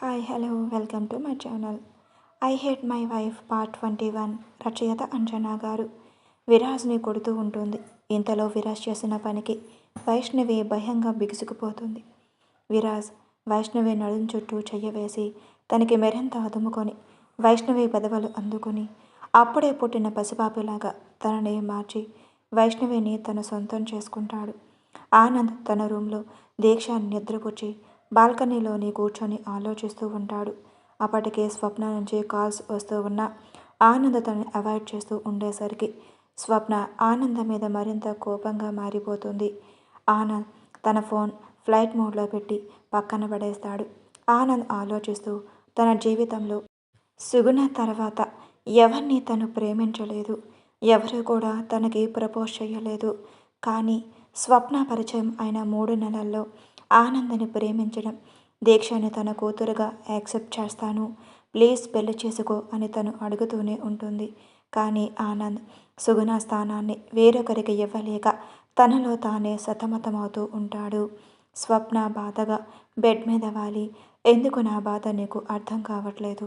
Hi hello welcome to my channel I hate my wife part twenty one రచయిత అంజనా గారు. విరాజ్ని కొడుతూ ఉంటుంది. ఇంతలో విరాజ్ చేసిన పనికి వైష్ణవి భయంగా బిగుసుకుపోతుంది. విరాజ్ వైష్ణవి నడుం చుట్టూ చెయ్యవేసి తనకి మరింత అదుముకొని వైష్ణవి పెదవులు అందుకొని అప్పుడే పుట్టిన పసిపాపిలాగా తనని మార్చి వైష్ణవిని తన సొంతం చేసుకుంటాడు. ఆనంద్ తన రూమ్లో దీక్ష నిద్రపుచ్చి బాల్కనీలోని కూర్చొని ఆలోచిస్తూ ఉంటాడు. అప్పటికే స్వప్న నుంచి కాల్స్ వస్తూ ఉన్న ఆనంద్ తనని అవాయిడ్ చేస్తూ ఉండేసరికి స్వప్న ఆనంద మీద మరింత కోపంగా మారిపోతుంది. ఆనంద్ తన ఫోన్ ఫ్లైట్ మోడ్లో పెట్టి పక్కన పడేస్తాడు. ఆనంద్ ఆలోచిస్తూ తన జీవితంలో సుగుణ తర్వాత ఎవరిని తను ప్రేమించలేదు ఎవరు కూడా తనకి ప్రపోజ్ చేయలేదు. కానీ స్వప్న పరిచయం అయిన మూడు నెలల్లో ఆనందని ప్రేమించడం. దీక్షని తన కూతురుగా యాక్సెప్ట్ చేస్తాను. ప్లీజ్ పెళ్ళి చేసుకో అని తను అడుగుతూనే ఉంటుంది. కానీ ఆనంద్ సుగుణ స్థానాన్ని వేరొకరికి ఇవ్వలేక తనలో తానే సతమతమవుతూ ఉంటాడు. స్వప్న బాధగా బెడ్ మీద వాలి. ఎందుకు నా బాధ నీకు అర్థం కావట్లేదు?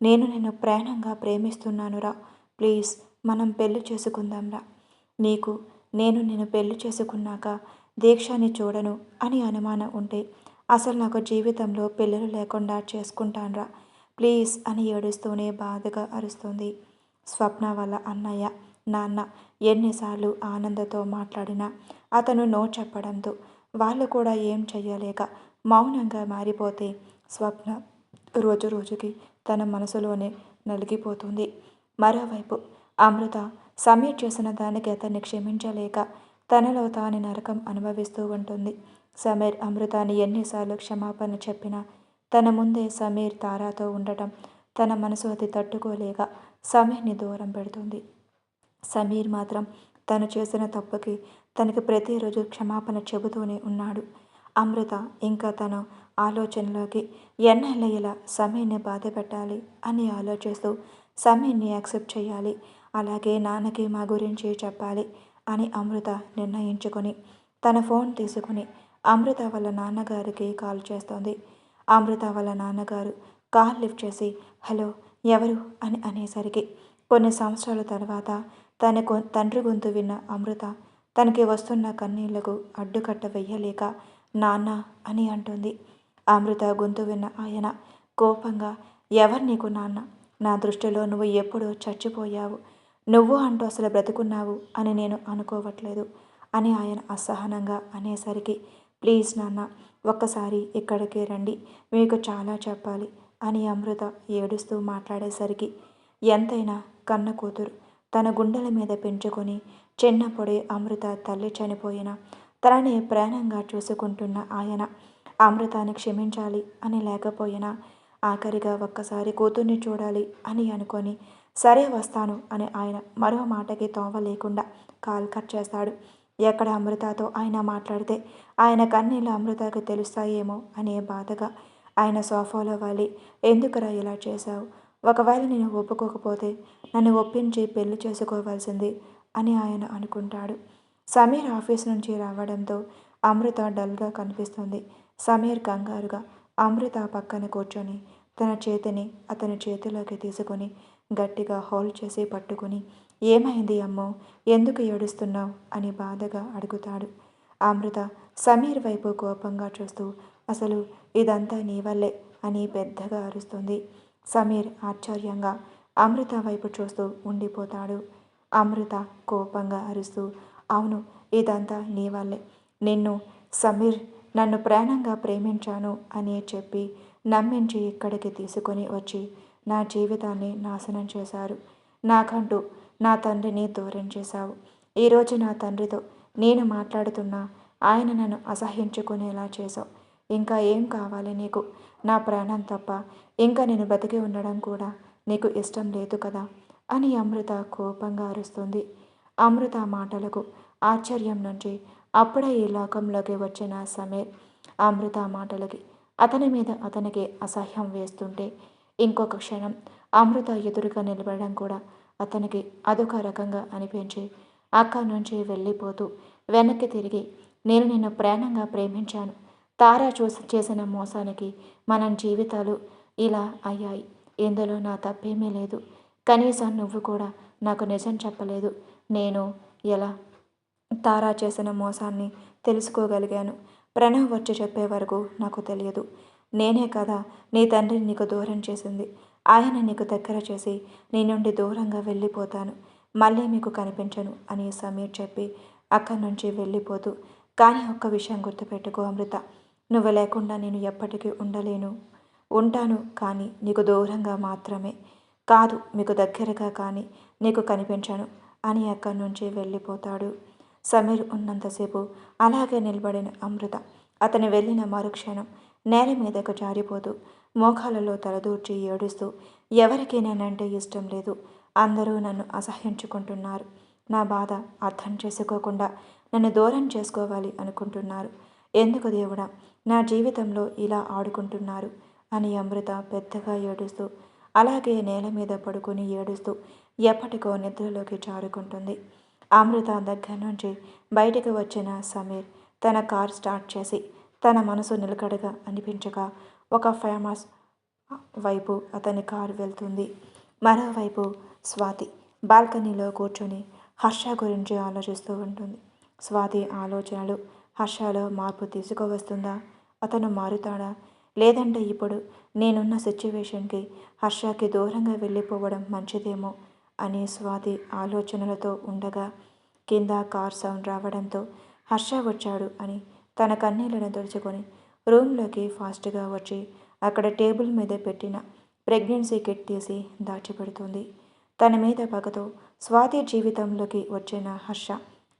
నేను నిన్ను ప్రాణంగా ప్రేమిస్తున్నానురా ప్లీజ్ మనం పెళ్ళి చేసుకుందాంరా నీకు నేను నిన్ను పెళ్ళి చేసుకున్నాక దీక్షని చూడను అని అనుమానం ఉంటే అసలు నాకు జీవితంలో పిల్లలు లేకుండా చేసుకుంటాన్రా. ప్లీజ్ అని ఏడుస్తూనే బాధగా అరుస్తుంది. స్వప్న వల్ల అన్నయ్య నాన్న ఎన్నిసార్లు ఆనందతో మాట్లాడినా అతను నో చెప్పడంతో వాళ్ళు కూడా ఏం చెయ్యలేక మౌనంగా మారిపోతే స్వప్న రోజు రోజుకి తన మనసులోనే నలిగిపోతుంది. మరోవైపు అమృత సమీర్ చేసిన దానికి అతన్ని క్షమించలేక తనలో తాని నరకం అనుభవిస్తూ ఉంటుంది. సమీర్ అమృతాన్ని ఎన్నిసార్లు క్షమాపణ చెప్పినా తన ముందే సమీర్ తారాతో ఉండటం తన మనసు అది తట్టుకోలేక సమీర్ని దూరం పెడుతుంది. సమీర్ మాత్రం తను చేసిన తప్పుకి తనకి ప్రతిరోజు క్షమాపణ చెబుతూనే ఉన్నాడు. అమృత ఇంకా తన ఆలోచనలోకి ఎన్నెళ్ళ ఇలా సమీర్ని బాధ పెట్టాలి అని ఆలోచిస్తూ సమీర్ని యాక్సెప్ట్ చేయాలి. అలాగే నాన్నకి మా గురించి చెప్పాలి. అని అమృత నిర్ణయించుకొని తన ఫోన్ తీసుకుని అమృత వాళ్ళ నాన్నగారికి కాల్ చేస్తోంది. అమృత వాళ్ళ నాన్నగారు కాల్ లిఫ్ట్ చేసి హలో ఎవరు? అని అనేసరికి కొన్ని సంవత్సరాల తర్వాత తన తండ్రి గొంతు విన్న అమృత తనకి వస్తున్న కన్నీళ్ళకు అడ్డుకట్ట వెయ్యలేక నాన్న అని అంటుంది. అమృత గొంతు విన్న ఆయన కోపంగా ఎవరు నీకు నాన్న? నా దృష్టిలో నువ్వు ఎప్పుడో చచ్చిపోయావు. నువ్వు అంటూ అసలు బ్రతుకున్నావు అని నేను అనుకోవట్లేదు అని ఆయన అసహనంగా అనేసరికి ప్లీజ్ నాన్న ఒక్కసారి ఇక్కడికి రండి మీకు చాలా చెప్పాలి అని అమృత ఏడుస్తూ మాట్లాడేసరికి ఎంతైనా కన్న కూతురు తన గుండెల మీద పెంచుకొని చిన్నప్పుడే అమృత తల్లి చనిపోయిన తనని ప్రాణంగా చూసుకుంటున్న ఆయన అమృతాన్ని క్షమించాలి అని లేకపోయినా ఆఖరిగా ఒక్కసారి కూతుర్ని చూడాలి అని అనుకొని సరే వస్తాను అని ఆయన మరో మాటకి తోవ లేకుండా కాల్ కట్ చేస్తాడు. ఎక్కడ అమృతతో ఆయన మాట్లాడితే ఆయన కన్నీళ్ళు అమృతకు తెలుస్తాయేమో అనే బాధగా ఆయన సోఫాలో వాలి ఎందుకురా ఇలా చేశావు? ఒకవేళ నేను ఒప్పుకోకపోతే నన్ను ఒప్పించి పెళ్ళి చేసుకోవాల్సింది అని ఆయన అనుకుంటాడు. సమీర్ ఆఫీస్ నుంచి రావడంతో అమృత డల్గా కనిపిస్తుంది. సమీర్ కంగారుగా అమృత పక్కన కూర్చొని తన చేతిని అతని చేతిలోకి తీసుకొని గట్టిగా హోల్డ్ చేసి పట్టుకుని ఏమైంది అమ్మో? ఎందుకు ఏడుస్తున్నావు? అని బాధగా అడుగుతాడు. అమృత సమీర్ వైపు కోపంగా చూస్తూ అసలు ఇదంతా నీ వల్లే అని పెద్దగా అరుస్తుంది. సమీర్ ఆశ్చర్యంగా అమృత వైపు చూస్తూ ఉండిపోతాడు. అమృత కోపంగా అరుస్తూ అవును ఇదంతా నీ వల్లే. నిన్ను సమీర్ నన్ను ప్రాణంగా ప్రేమించాను అని చెప్పి నమ్మించి ఇక్కడికి తీసుకొని వచ్చి నా జీవితాన్ని నాశనం చేశారు. నాకంటూ నా తండ్రిని దూరం చేశావు. ఈరోజు నా తండ్రితో నేను మాట్లాడుతున్నా ఆయన నన్ను అసహించుకునేలా చేశావు. ఇంకా ఏం కావాలి నీకు? నా ప్రాణం తప్ప ఇంకా నేను బతికి ఉండడం కూడా నీకు ఇష్టం లేదు కదా? అని అమృత కోపంగా అరుస్తుంది. అమృత మాటలకు ఆశ్చర్యం నుంచి అప్పుడే ఈ లోకంలోకి వచ్చిన సమీర్ అమృత మాటలకి అతని మీద అతనికి అసహ్యం వేస్తుంటే ఇంకొక క్షణం అమృత ఎదురుగా నిలబడడం కూడా అతనికి అదొక రకంగా అనిపించి అక్కడి నుంచి వెళ్ళిపోతూ వెనక్కి తిరిగి నేను నిన్ను ప్రాణంగా ప్రేమించాను. తారా చూసి చేసిన మోసానికి మనం జీవితాలు ఇలా అయ్యాయి. ఇందులో నా తప్పేమీ లేదు. కనీసం నువ్వు కూడా నాకు నిజం చెప్పలేదు. నేను ఎలా తారా చేసిన మోసాన్ని తెలుసుకోగలిగాను. ప్రణవ్ వచ్చి చెప్పే వరకు నాకు తెలియదు. నేనే కదా నీ తండ్రిని నీకు దూరం చేసింది. ఆయన నీకు దగ్గర చేసి నీ నుండి దూరంగా వెళ్ళిపోతాను. మళ్ళీ మీకు కనిపించను అని సమీర్ చెప్పి అక్కడి నుంచి వెళ్ళిపోతూ కానీ ఒక్క విషయం గుర్తుపెట్టుకో అమృత. నువ్వు లేకుండా నేను ఎప్పటికీ ఉండలేను. ఉంటాను కానీ నీకు దూరంగా మాత్రమే. కాదు మీకు దగ్గరగా కానీ నీకు కనిపించను అని అక్కడి నుంచి వెళ్ళిపోతాడు. సమీర్ ఉన్నంతసేపు అలాగే నిలబడిన అమృత. అతను వెళ్ళిన మరుక్షణం నేల మీదకు జారిపోతూ మోకాలలో తలదూర్చి ఏడుస్తూ ఎవరికి నేనంటే ఇష్టం లేదు. అందరూ నన్ను అసహ్యించుకుంటున్నారు. నా బాధ అర్థం చేసుకోకుండా నన్ను దూరం చేసుకోవాలి అనుకుంటున్నారు. ఎందుకు దేవుడా? నా జీవితంలో ఇలా ఆడుకుంటున్నారు అని అమృత పెద్దగా ఏడుస్తూ అలాగే నేల మీద పడుకుని ఏడుస్తూ ఎప్పటికో నిద్రలోకి జారుకుంటుంది. అమృత దగ్గర నుంచి బయటకు వచ్చిన సమీర్ తన కార్ స్టార్ట్ చేసి తన మనసు నిలకడగా అనిపించగా ఒక ఫేమస్ వైపు అతని కారు వెళ్తుంది. మరోవైపు స్వాతి బాల్కనీలో కూర్చొని హర్ష గురించి ఆలోచిస్తూ ఉంటుంది. స్వాతి ఆలోచనలు హర్షలో మార్పు తీసుకువస్తుందా? అతను మారుతాడా? లేదంటే ఇప్పుడు నేనున్న సిచ్యువేషన్కి హర్షకి దూరంగా వెళ్ళిపోవడం మంచిదేమో అని స్వాతి ఆలోచనలతో ఉండగా కింద కార్ సౌండ్ రావడంతో హర్ష వచ్చాడు అని తన కన్నీళ్ళను తుడుచుకొని రూమ్లోకి ఫాస్ట్గా వచ్చి అక్కడ టేబుల్ మీద పెట్టిన ప్రెగ్నెన్సీ కిట్ తీసి దాచిపెడుతుంది. తన మీద పగతో స్వాతి జీవితంలోకి వచ్చిన హర్ష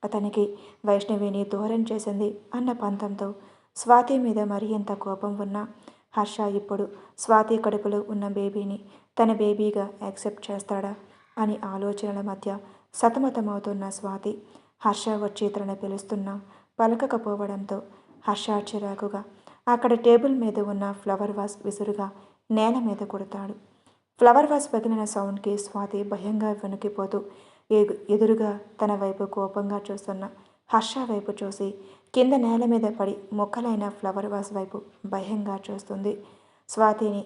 అతనికి వైష్ణవిని దూరం చేసింది అన్న పంతంతో స్వాతి మీద మరి ఎంత కోపం ఉన్నా హర్ష ఇప్పుడు స్వాతి కడుపులో ఉన్న బేబీని తన బేబీగా యాక్సెప్ట్ చేస్తాడా? అని ఆలోచనల మధ్య సతమతమవుతున్న స్వాతి హర్ష వచ్చి తనను పిలుస్తున్నా పలకకపోవడంతో హర్ష చిరాకుగా అక్కడ టేబుల్ మీద ఉన్న ఫ్లవర్ వాస్ విసురుగా నేల మీద కొడతాడు. ఫ్లవర్ వాస్ పగిలిన సౌండ్కి స్వాతి భయంగా వెనుకిపోతూ ఎదురుగా తన వైపు కోపంగా చూస్తున్న హర్ష వైపు చూసి కింద నేల మీద పడి మొక్కలైన ఫ్లవర్ వాస్ వైపు భయంగా చూస్తుంది. స్వాతిని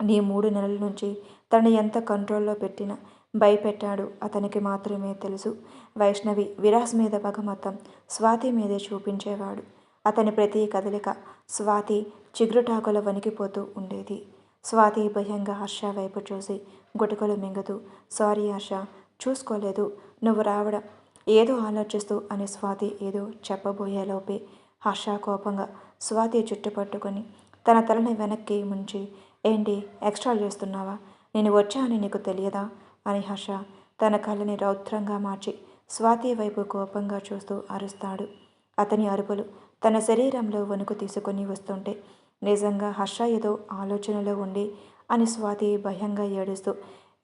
నీ మూడు నెలల నుంచి తను ఎంత కంట్రోల్లో పెట్టినా భయపెట్టాడు. అతనికి మాత్రమే తెలుసు. వైష్ణవి విరాస్ మీద పగ మొత్తం స్వాతి మీదే చూపించేవాడు. అతని ప్రతి కదలిక స్వాతి చిగురుటాకుల వణికిపోతూ ఉండేది. స్వాతి భయంగా హర్ష వైపు చూసి గుటకలు మింగుతూ సారీ హర్ష చూసుకోలేదు. నువ్వు రావడం ఏదో ఆలోచిస్తూ అని స్వాతి ఏదో చెప్పబోయేలోపే హర్ష కోపంగా స్వాతి చుట్టుపట్టుకొని తన తలని వెనక్కి ముంచి ఏంటి ఎక్స్ట్రా చేస్తున్నావా? నేను వచ్చానని నీకు తెలియదా? అని హర్ష తన కళ్ళని రౌద్రంగా మార్చి స్వాతి వైపు కోపంగా చూస్తూ అరుస్తాడు. అతని అరుపులు తన శరీరంలో వణుకు తీసుకొని వస్తుంటే నిజంగా హర్ష ఏదో ఆలోచనలో ఉండి అని స్వాతి భయంగా ఏడుస్తూ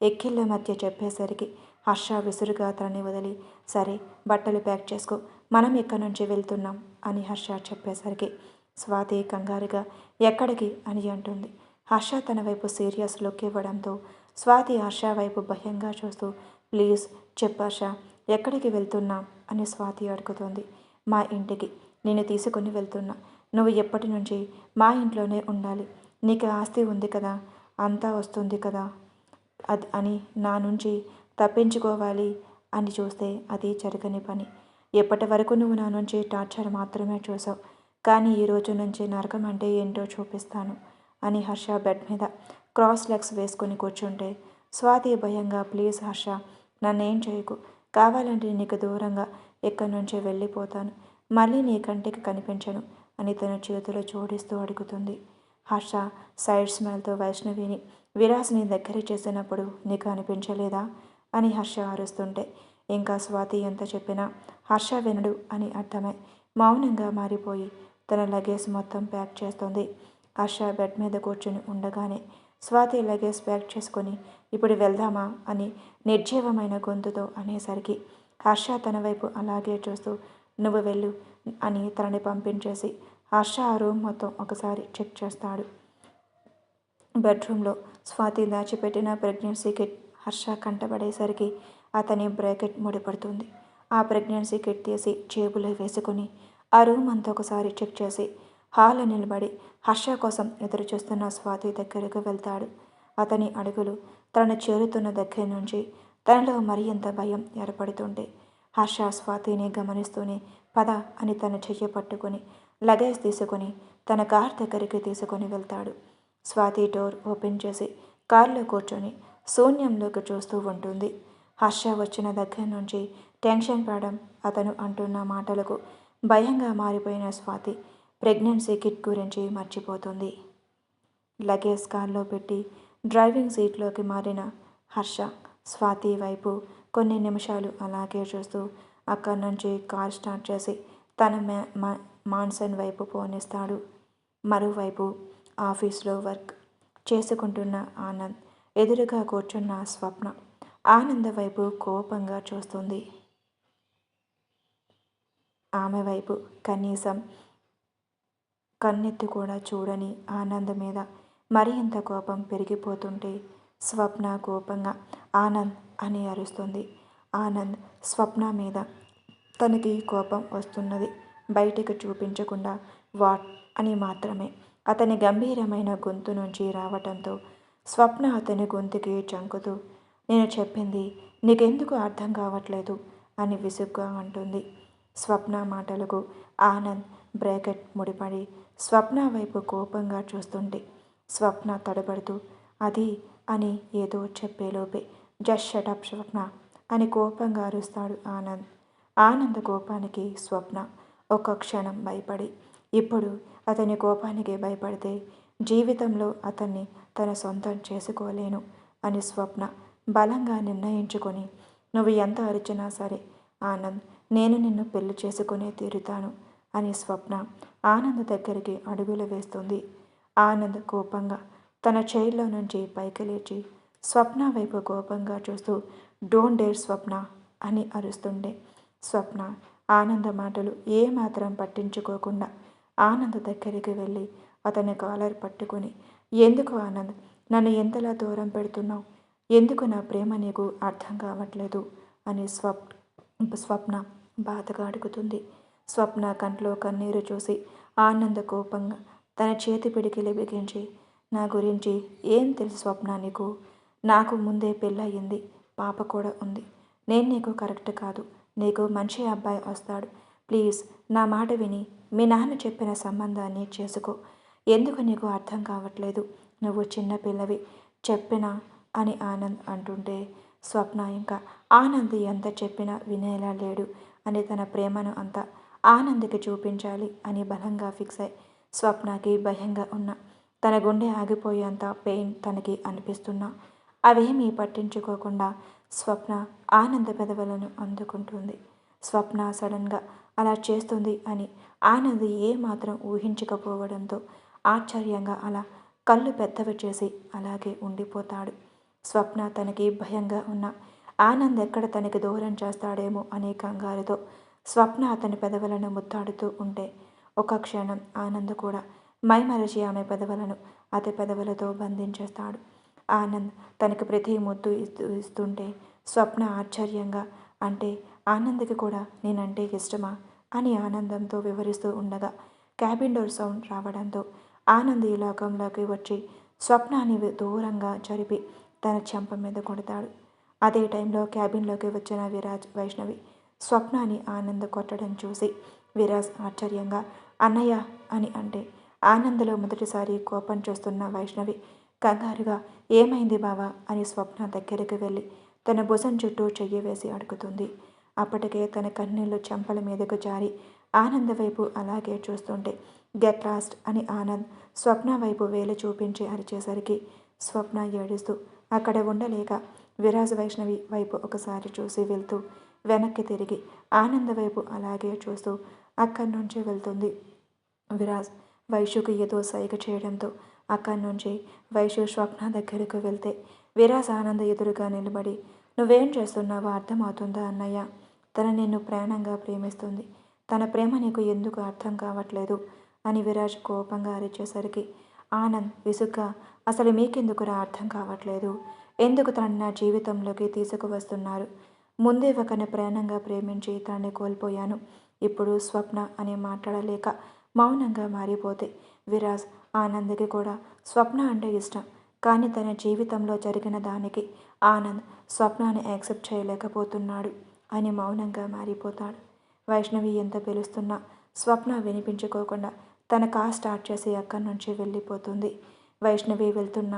ఎక్కిళ్ళ మధ్య చెప్పేసరికి హర్ష విసురుగా తనని వదిలి సరే బట్టలు ప్యాక్ చేసుకో మనం ఇక్కడి నుంచి వెళ్తున్నాం అని హర్ష చెప్పేసరికి స్వాతి కంగారుగా ఎక్కడికి? అని అంటుంది. హర్ష తన వైపు సీరియస్ లుక్ ఇవ్వడంతో స్వాతి హర్ష వైపు భయంగా చూస్తూ ప్లీజ్ చెప్పాష ఎక్కడికి వెళ్తున్నా? అని స్వాతి అడుగుతోంది. మా ఇంటికి నేను తీసుకుని వెళ్తున్నా. నువ్వు ఎప్పటి నుంచి మా ఇంట్లోనే ఉండాలి. నీకు ఆస్తి ఉంది కదా అంతా వస్తుంది కదా అది అని నా నుంచి తప్పించుకోవాలి అని చూస్తే అది జరగని పని. ఎప్పటి వరకు నువ్వు నా నుంచి టార్చర్ మాత్రమే చూసావు? కానీ ఈ రోజు నుంచి నరకం అంటే ఏంటో చూపిస్తాను అని హర్ష బెడ్ మీద క్రాస్ లెగ్స్ వేసుకొని కూర్చుంటే స్వాతి భయంగా ప్లీజ్ హర్ష నన్నేం చేయకు. కావాలంటే నీకు దూరంగా ఎక్కడి నుంచే వెళ్ళిపోతాను. మళ్ళీ నీ కంటికి కనిపించను అని తన చేతులు జోడిస్తూ అడుగుతుంది. హర్ష సైడ్ స్మెల్తో వైష్ణవిని విరాస్ని దగ్గర చేసినప్పుడు నీకు అనిపించలేదా? అని హర్ష అరుస్తుంటే ఇంకా స్వాతి ఎంత చెప్పినా హర్ష వినడు అని అర్థమై మౌనంగా మారిపోయి తన లగేజ్ మొత్తం ప్యాక్ చేస్తుంది. హర్ష బెడ్ మీద కూర్చుని ఉండగానే స్వాతి లగేజ్ ప్యాక్ చేసుకొని ఇప్పుడు వెళ్దామా? అని నిర్జీవమైన గొంతుతో అనేసరికి హర్ష తన వైపు అలాగే చూస్తూ నువ్వు వెళ్ళు అని తనని పంపించేసి హర్ష ఆ రూమ్ మొత్తం ఒకసారి చెక్ చేస్తాడు. బెడ్రూమ్లో స్వాతి దాచిపెట్టిన ప్రెగ్నెన్సీ కిట్ హర్ష కంటపడేసరికి అతని బ్రాకెట్ ముడిపడుతుంది. ఆ ప్రెగ్నెన్సీ కిట్ తీసి జేబులో వేసుకొని ఆ రూమ్ అంతా ఒకసారి చెక్ చేసి హాల్లో నిలబడి హర్ష కోసం ఎదురుచూస్తున్న స్వాతి దగ్గరకు వెళ్తాడు. అతని అడుగులు తనను చేరుతున్న దగ్గర నుంచి తనలో మరింత భయం ఏర్పడుతుంటే హర్ష స్వాతిని గమనిస్తూనే పద అని తన చెయ్యి పట్టుకొని లగేజ్ తీసుకొని తన కార్ దగ్గరికి తీసుకొని వెళ్తాడు. స్వాతి డోర్ ఓపెన్ చేసి కారులో కూర్చొని శూన్యంలోకి చూస్తూ ఉంటుంది. హర్ష వచ్చిన దగ్గర నుంచి టెన్షన్ పడడం అతను అంటున్న మాటలకు భయంగా మారిపోయిన స్వాతి ప్రెగ్నెన్సీ కిట్ గురించి మర్చిపోతుంది. లగేజ్ కార్లో పెట్టి డ్రైవింగ్ సీట్లోకి మారిన హర్ష స్వాతి వైపు కొన్ని నిమిషాలు అలాగే చూస్తూ అక్కడి నుంచి కార్ స్టార్ట్ చేసి తన మాన్సన్ వైపు పోనిస్తాడు. మరోవైపు ఆఫీస్లో వర్క్ చేసుకుంటున్న ఆనంద్ ఎదురుగా కూర్చున్న స్వప్న ఆనంద వైపు కోపంగా చూస్తుంది. ఆమె వైపు కనీసం కన్నెత్తి కూడా చూడని ఆనంద్ మీద మరింత కోపం పెరిగిపోతుంటే స్వప్న కోపంగా ఆనంద్ అని అరుస్తుంది. ఆనంద్ స్వప్న మీద తనకి కోపం వస్తున్నది. బయటికి చూపించకుండా వాట్ అని మాత్రమే. అతని గంభీరమైన గొంతు నుంచి రావటంతో స్వప్న అతని గొంతుకి చంకుతూ నేను చెప్పింది నీకెందుకు అర్థం కావట్లేదు? అని విసుగ్గా అంటుంది. స్వప్న మాటలకు ఆనంద్ బ్రాకెట్ ముడిపడి స్వప్న వైపు కోపంగా చూస్తుంటే స్వప్న తడబడుతూ అది అని ఏదో చెప్పేలోపే జస్ట్ షటప్ స్వప్న అని కోపంగా అరుస్తాడు ఆనంద్. ఆనంద్ కోపానికి స్వప్న ఒక క్షణం భయపడి ఇప్పుడు అతని కోపానికి భయపడితే జీవితంలో అతన్ని తన సొంతం చేసుకోలేను అని స్వప్న బలంగా నిర్ణయించుకొని నువ్వు ఎంత అరిచినా సరే ఆనంద్ నేను నిన్ను పెళ్ళి చేసుకునే తీరుతాను. అని స్వప్న ఆనంద్ దగ్గరికి అడుగులు వేస్తుంది. ఆనంద్ కోపంగా తన చైర్లో నుంచి పైకి లేచి స్వప్న వైపు కోపంగా చూస్తూ డోంట్ డేర్ స్వప్న అని అరుస్తుండే స్వప్న ఆనంద మాటలు ఏమాత్రం పట్టించుకోకుండా ఆనంద్ దగ్గరికి వెళ్ళి అతని కాలర్ పట్టుకుని ఎందుకు ఆనంద్ నన్ను ఎంతలా దూరం పెడుతున్నావు? ఎందుకు నా ప్రేమ నీకు అర్థం కావట్లేదు? అని స్వప్ స్వప్న బాధగా అడుగుతుంది. స్వప్న కంట్లో కన్నీరు చూసి ఆనంద కోపంగా తన చేతి పిడికిలి బిగించి నా గురించి ఏం తెలుసు స్వప్న నీకు? నాకు ముందే పెళ్ళయింది పాప కూడా ఉంది. నేను నీకు కరెక్ట్ కాదు. నీకు మంచి అబ్బాయి వస్తాడు. ప్లీజ్ నా మాట విని మీ నాన్న చెప్పిన సంబంధాన్ని చేసుకో. ఎందుకు నీకు అర్థం కావట్లేదు? నువ్వు చిన్న పిల్లవి. చెప్పినా అని ఆనంద్ అంటుంటే స్వప్న ఇంకా ఆనంద్ ఎంత చెప్పినా వినేలా లేడు అని తన ప్రేమను అంతా ఆనంద్కి చూపించాలి అని బలంగా ఫిక్స్ అయి స్వప్నకి భయంగా ఉన్న. తన గుండె ఆగిపోయేంత పెయిన్ తనకి అనిపిస్తున్నా. అవేమీ పట్టించుకోకుండా స్వప్న ఆనంద పెదవులను అందుకుంటుంది. స్వప్న సడన్గా అలా చేస్తుంది అని ఆనంద్ ఏమాత్రం ఊహించకపోవడంతో ఆశ్చర్యంగా అలా కళ్ళు పెద్దవి చేసి అలాగే ఉండిపోతాడు. స్వప్న తనకి భయంగా ఉన్న ఆనంద్ ఎక్కడ తనకి దూరం చేస్తాడేమో అనే కంగారుతో స్వప్న అతని పెదవులను ముత్తాడుతూ ఉంటే ఒక క్షణం ఆనంద్ కూడా మైమరచి ఆమె పెదవులను అతి పెదవులతో బంధించేస్తాడు. ఆనంద్ తనకి ప్రతి ముద్దు ఇస్తూ ఇస్తుంటే స్వప్న ఆశ్చర్యంగా అంటే ఆనంద్కి కూడా నేనంటే ఇష్టమా? అని ఆనందంతో వివరిస్తూ ఉండగా క్యాబిన్ డోర్ సౌండ్ రావడంతో ఆనంద్ ఈ లోకంలోకి వచ్చి స్వప్నాన్ని దూరంగా జరిపి తన చెంప మీద కొడతాడు. అదే టైంలో క్యాబిన్లోకి వచ్చిన విరాజ్ వైష్ణవి స్వప్నాన్ని ఆనంద్ కొట్టడం చూసి విరాజ్ ఆశ్చర్యంగా అన్నయ్య అని అంటే ఆనందలో మొదటిసారి కోపం చూస్తున్న వైష్ణవి కంగారుగా ఏమైంది బావా? అని స్వప్న దగ్గరికి వెళ్ళి తన భుజం చుట్టూ చెయ్యి వేసి అడుగుతుంది. అప్పటికే తన కన్నీళ్ళు చెంపల మీదకు జారి ఆనంద్ వైపు అలాగే చూస్తుంటే గెట్ లాస్ట్ అని ఆనంద్ స్వప్న వైపు వేలు చూపించి అరిచేసరికి స్వప్న ఏడుస్తూ అక్కడ ఉండలేక విరాజ్ వైష్ణవి వైపు ఒకసారి చూసి వెళ్తూ వెనక్కి తిరిగి ఆనంద వైపు అలాగే చూస్తూ అక్కడి నుంచి వెళ్తుంది. విరాజ్ వైషుకు ఏదో సైగ చేయడంతో అక్కడి నుంచి వైశ్యు స్వప్న దగ్గరకు వెళ్తే విరాజ్ ఆనంద ఎదురుగా నిలబడి నువ్వేం చేస్తున్నావో అర్థమవుతుందా అన్నయ్య? తన నిన్ను ప్రాణంగా ప్రేమిస్తుంది. తన ప్రేమ నీకు ఎందుకు అర్థం కావట్లేదు? అని విరాజ్ కోపంగా అరిచేసరికి ఆనంద్ విసుగ్గా అసలు మీకెందుకురా అర్థం కావట్లేదు? ఎందుకు తనని నా జీవితంలోకి తీసుకువస్తున్నారు? ముందే ఒకరిని ప్రయాణంగా ప్రేమించి తనని కోల్పోయాను. ఇప్పుడు స్వప్న అని మాట్లాడలేక మౌనంగా మారిపోతే విరాజ్ ఆనంద్కి కూడా స్వప్న అంటే ఇష్టం. కానీ తన జీవితంలో జరిగిన దానికి ఆనంద్ స్వప్నాన్ని యాక్సెప్ట్ చేయలేకపోతున్నాడు అని మౌనంగా మారిపోతాడు. వైష్ణవి ఎంత పిలుస్తున్నా స్వప్న వినిపించుకోకుండా తన కార్ స్టార్ట్ చేసి అక్కడి నుంచి వెళ్ళిపోతుంది. వైష్ణవి వెళ్తున్న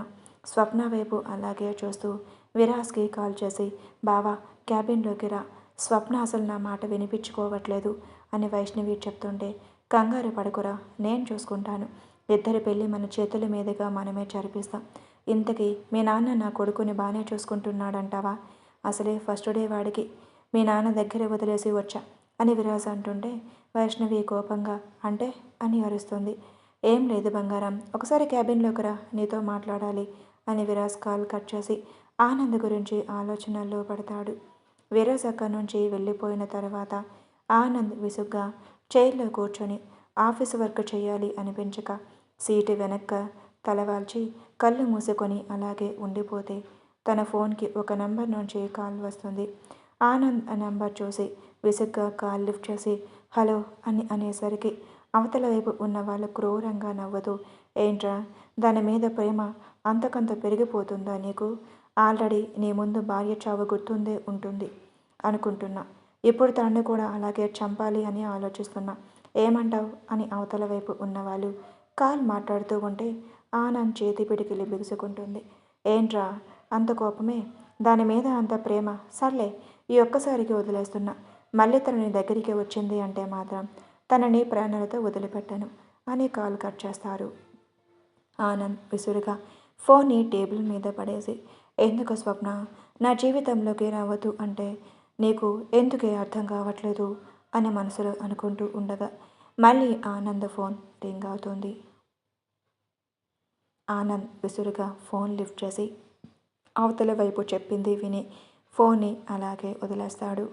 స్వప్న వైపు అలాగే చూస్తూ విరాజ్కి కాల్ చేసి బావా క్యాబిన్లోకి రా స్వప్న అసలు నా మాట వినిపించుకోవట్లేదు అని వైష్ణవి చెప్తుంటే కంగారు పడుకురా నేను చూసుకుంటాను. ఇద్దరి పెళ్ళి మన చేతుల మీదుగా మనమే జరిపిస్తాం. ఇంతకీ మీ నాన్న నా కొడుకుని బాగానే చూసుకుంటున్నాడంటావా? అసలే ఫస్ట్ డే వాడికి మీ నాన్న దగ్గర వదిలేసి వచ్చా? అని విరాజ్ అంటుంటే వైష్ణవి కోపంగా అంటే? అని అరుస్తుంది. ఏం లేదు బంగారం ఒకసారి క్యాబిన్లోకి రా నీతో మాట్లాడాలి అని విరాజ్ కాల్ కట్ చేసి ఆనంద్ గురించి ఆలోచనల్లో పడతాడు. విరాజ్ నుంచి వెళ్ళిపోయిన తర్వాత ఆనంద్ విసుగ్గా చైర్లో కూర్చొని ఆఫీస్ వర్క్ చేయాలి అనిపించక సీటు వెనక్క తలవాల్చి కళ్ళు మూసుకొని అలాగే ఉండిపోతే తన ఫోన్కి ఒక నంబర్ నుంచి కాల్ వస్తుంది. ఆనంద్ ఆ నంబర్ చూసి విసుగ్గా కాల్ లిఫ్ట్ చేసి హలో అని అనేసరికి అవతల వైపు ఉన్న వాళ్ళు క్రూరంగా నవ్వుతూ ఏంట్రా? దాని మీద ప్రేమ అంతకంత పెరిగిపోతుందా నీకు? ఆల్రెడీ నీ ముందు భార్య చావు గుర్తుందే ఉంటుంది అనుకుంటున్నా. ఇప్పుడు తనను కూడా అలాగే చంపాలి అని ఆలోచిస్తున్నా. ఏమంటావు? అని అవతల వైపు ఉన్నవాళ్ళు కాల్ మాట్లాడుతూ ఉంటే ఆనంద్ చేతి పిడికిలి బిగుసుకుంటుంది. ఏంట్రా? అంత కోపమే? దాని మీద అంత ప్రేమ? సర్లే ఈ ఒక్కసారికి వదిలేస్తున్నా. మళ్ళీ తనని దగ్గరికి వచ్చింది అంటే మాత్రం తనని ప్రాణాలతో వదిలిపెట్టను అని కాల్ కట్ చేస్తారు. ఆనంద్ విసురుగా ఫోన్ని టేబుల్ మీద పడేసి ఎందుకు స్వప్న? నా జీవితంలోకి రావద్దు అంటే నీకు ఎందుకే అర్థం కావట్లేదు? అని మనసులో అనుకుంటూ ఉండగా మళ్ళీ ఆనంద్ ఫోన్ రింగ్ అవుతుంది. ఆనంద్ విసురుగా ఫోన్ లిఫ్ట్ చేసి అవతల వైపు చెప్పింది విని ఫోన్ని అలాగే వదిలేస్తాడు.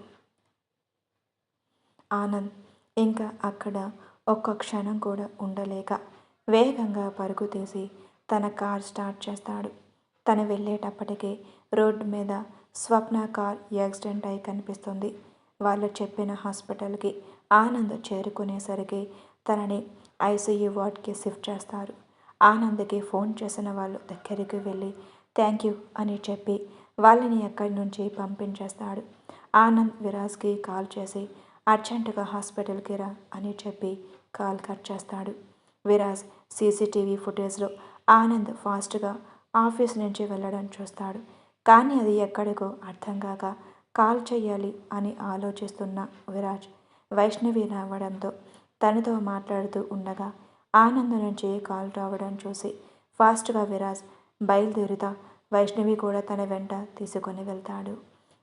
ఆనంద్ ఇంకా అక్కడ ఒక్క క్షణం కూడా ఉండలేక వేగంగా పరుగు తీసి తన కార్ స్టార్ట్ చేస్తాడు. తను వెళ్ళేటప్పటికే రోడ్డు మీద స్వప్న కార్ యాక్సిడెంట్ అయి కనిపిస్తుంది. వాళ్ళు చెప్పిన హాస్పిటల్కి ఆనంద్ చేరుకునేసరికి తనని ఐసీయూ వార్డ్కి షిఫ్ట్ చేస్తారు. ఆనంద్కి ఫోన్ చేసిన వాళ్ళు దగ్గరికి వెళ్ళి థ్యాంక్ యూ అని చెప్పి వాళ్ళని ఎక్కడి నుంచి పంపించేస్తాడు. ఆనంద్ విరాజ్కి కాల్ చేసి అర్జెంటుగా హాస్పిటల్కి రా అని చెప్పి కాల్ కట్ చేస్తాడు. విరాజ్ సీసీటీవీ ఫుటేజ్లో ఆనంద్ ఫాస్ట్గా ఆఫీస్ నుంచి వెళ్ళడం చూస్తాడు. కానీ అది ఎక్కడికో అర్థం కాక కాల్ చేయాలి అని ఆలోచిస్తున్న విరాజ్ వైష్ణవి రావడంతో తనతో మాట్లాడుతూ ఉండగా ఆనంద్ నుంచి కాల్ రావడం చూసి ఫాస్ట్గా విరాజ్ బయలుదేరుతా వైష్ణవి కూడా తన వెంట తీసుకొని వెళ్తాడు.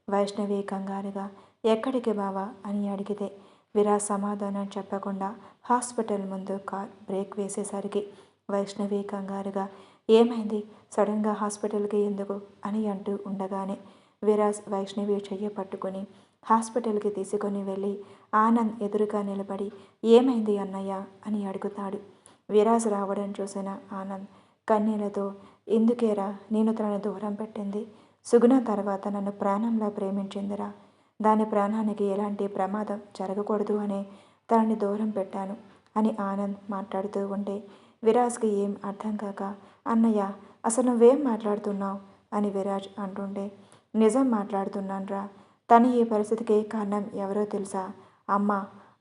వైష్ణవి కంగారుగా ఎక్కడికి బావా? అని అడిగితే విరాజ్ సమాధానం చెప్పకుండా హాస్పిటల్ ముందు కార్ బ్రేక్ వేసేసరికి వైష్ణవి కంగారుగా ఏమైంది? సడన్గా హాస్పిటల్కి ఎందుకు? అని అంటూ ఉండగానే విరాజ్ వైష్ణవి చెయ్యి పట్టుకొని హాస్పిటల్కి తీసుకొని వెళ్ళి ఆనంద్ ఎదురుగా నిలబడి ఏమైంది అన్నయ్య? అని అడుగుతాడు. విరాజ్ రావడం చూసిన ఆనంద్ కన్నీళ్ళతో ఎందుకేరా? నేను తనను దూరం పెట్టింది. సుగుణ తర్వాత నన్ను ప్రాణంలా ప్రేమించిందిరా. దాని ప్రాణానికి ఎలాంటి ప్రమాదం జరగకూడదు అనే తనని దూరం పెట్టాను అని ఆనంద్ మాట్లాడుతూ ఉంటే విరాజ్కి ఏం అర్థం కాక అన్నయ్య అసలు నువ్వేం మాట్లాడుతున్నావు? అని విరాజ్ అంటుండే నిజం మాట్లాడుతున్నాన్రా. తను ఈ పరిస్థితికి కారణం ఎవరో తెలుసా? అమ్మ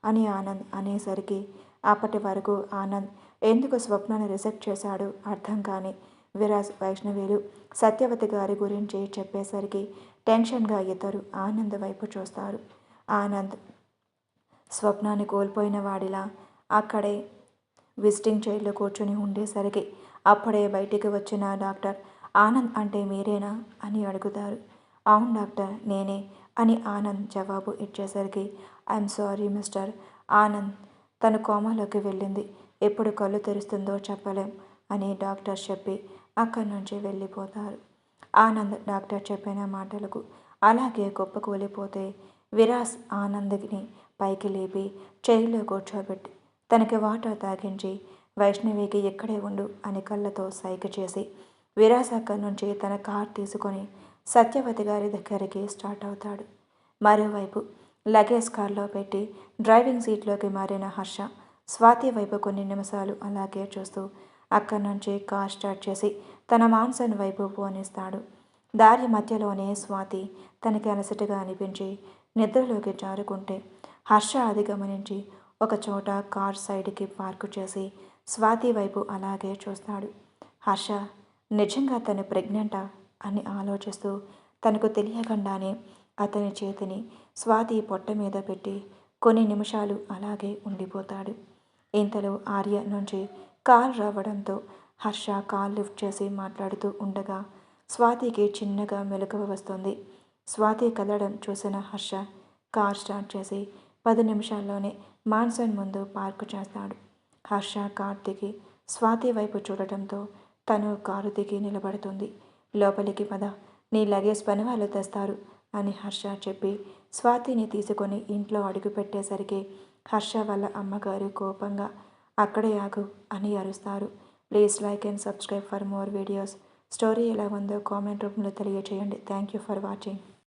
అని ఆనంద్ అనేసరికి అప్పటి వరకు ఆనంద్ ఎందుకు స్వప్నాన్ని రిజెక్ట్ చేశాడు అర్థం కాని విరాజ్ వైష్ణవేలు సత్యవతి గారి గురించి చెప్పేసరికి టెన్షన్గా ఇద్దరు ఆనంద్ వైపు చూస్తారు. ఆనంద్ స్వప్నాన్ని కోల్పోయిన వాడిలా అక్కడే విజిటింగ్ చైర్లో కూర్చొని ఉండేసరికి అప్పుడే బయటికి వచ్చిన డాక్టర్. ఆనంద్ అంటే మీరేనా? అని అడుగుతారు. అవును డాక్టర్ నేనే అని ఆనంద్ జవాబు ఇచ్చేసరికి ఐఎమ్ సారీ మిస్టర్. ఆనంద్ తను కోమాలోకి వెళ్ళింది. ఎప్పుడు కళ్ళు తెరుస్తుందో చెప్పలేం అని డాక్టర్ చెప్పి అక్కడి నుంచి వెళ్ళిపోతారు. ఆనంద్ డాక్టర్ చెప్పిన మాటలకు అలాగే కుప్పకూలిపోతే విరాస్ ఆనంద్ని పైకి లేపి చైర్లో కూర్చోబెట్టి తనకి వాటర్ తాగించి వైష్ణవికి ఎక్కడే ఉండు అని కళ్ళతో సైగ చేసి విరాస్ అక్కడి నుంచి తన కార్ తీసుకొని సత్యవతి గారి దగ్గరికి స్టార్ట్ అవుతాడు. మరోవైపు లగేజ్ కార్లో పెట్టి డ్రైవింగ్ సీట్లోకి మారిన హర్ష స్వాతి వైపు కొన్ని నిమిషాలు అలాగే చూస్తూ అక్కడి నుంచి కార్ స్టార్ట్ చేసి తన మాన్సన్ వైపు పోనిస్తాడు. దారి మధ్యలోనే స్వాతి తనకి అలసటగా అనిపించి నిద్రలోకి జారుకుంటే హర్ష అది గమనించి ఒక చోట కార్ సైడ్కి పార్కు చేసి స్వాతి వైపు అలాగే చూస్తాడు. హర్ష నిజంగా తను ప్రెగ్నెంటా? అని ఆలోచిస్తూ తనకు తెలియకుండానే అతని చేతిని స్వాతి పొట్ట మీద పెట్టి కొన్ని నిమిషాలు అలాగే ఉండిపోతాడు. ఇంతలో ఆర్య నుంచి కాల్ రావడంతో హర్ష కాల్ లిఫ్ట్ చేసి మాట్లాడుతూ ఉండగా స్వాతికి చిన్నగా మెలకువ వస్తుంది. స్వాతి కదలడం చూసిన హర్ష కార్ స్టార్ట్ చేసి పది నిమిషాల్లోనే మాన్సన్ ముందు పార్కు చేస్తాడు. హర్ష కార్ దిగి స్వాతి వైపు చూడటంతో తను కారు దిగి నిలబడుతుంది. లోపలికి పద నీ లగేజ్ పని వాళ్ళు తెస్తారు అని హర్ష చెప్పి స్వాతిని తీసుకొని ఇంట్లో అడుగుపెట్టేసరికి హర్ష వాళ్ళ అమ్మగారు కోపంగా అక్కడే ఆగు అని అరుస్తారు. Please like and subscribe for more videos. Story ఎలా ఉందో కామెంట్ రూపంలో తెలియచేయండి. Thank you for watching.